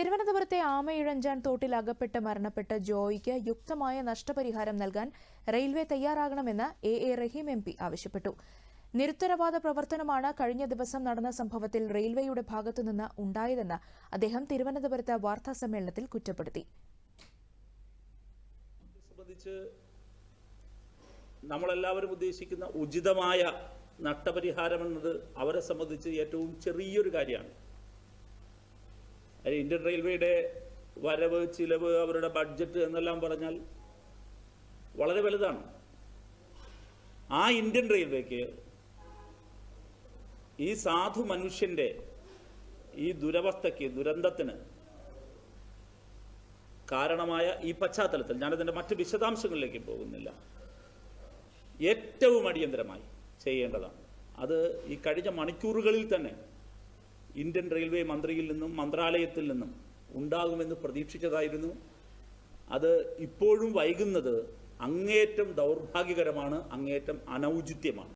തിരുവനന്തപുരത്തെ ആമയിഴഞ്ചാൻ തോട്ടിൽ അകപ്പെട്ട് മരണപ്പെട്ട ജോയിക്ക് യുക്തമായ നഷ്ടപരിഹാരം നൽകാൻ റെയിൽവേ തയ്യാറാകണമെന്ന് A A Rahim M P ആവശ്യപ്പെട്ടു. നിരുത്തരവാദ പ്രവർത്തനമാണ് കഴിഞ്ഞ ദിവസം നടന്ന സംഭവത്തിൽ റെയിൽവേയുടെ ഭാഗത്തുനിന്ന് ഉണ്ടായതെന്ന് അദ്ദേഹം തിരുവനന്തപുരത്ത് വാർത്താസമ്മേളനത്തിൽ കുറ്റപ്പെടുത്തി. നമ്മളെല്ലാവരും ഉദ്ദേശിക്കുന്ന ഉചിതമായ നഷ്ടപരിഹാരം എന്നത് അവരെ സംബന്ധിച്ച് ഏറ്റവും ചെറിയൊരു കാര്യമാണ്. ഇന്ത്യൻ റെയിൽവേയുടെ വരവ് ചിലവ് അവരുടെ ബഡ്ജറ്റ് എന്നെല്ലാം പറഞ്ഞാൽ വളരെ വലുതാണ്. ആ ഇന്ത്യൻ റെയിൽവേക്ക് ഈ സാധു മനുഷ്യന്റെ ഈ ദുരവസ്ഥയ്ക്ക് ദുരന്തത്തിന് കാരണമായ ഈ പശ്ചാത്തലത്തിൽ ഞാനതിന്റെ മറ്റ് വിശദാംശങ്ങളിലേക്ക് പോകുന്നില്ല. ഏറ്റവും അടിയന്തരമായി ചെയ്യേണ്ടതാണ്. അത് ഈ കഴിഞ്ഞ മണിക്കൂറുകളിൽ തന്നെ ഇന്ത്യൻ റെയിൽവേ മന്ത്രിയിൽ നിന്നും മന്ത്രാലയത്തിൽ നിന്നും ഉണ്ടാകുമെന്ന് പ്രതീക്ഷിച്ചതായിരുന്നു. അത് ഇപ്പോഴും വൈകുന്നത് അങ്ങേയറ്റം ദൗർഭാഗ്യകരമാണ് അങ്ങേയറ്റം അനൗചിത്യമാണ്.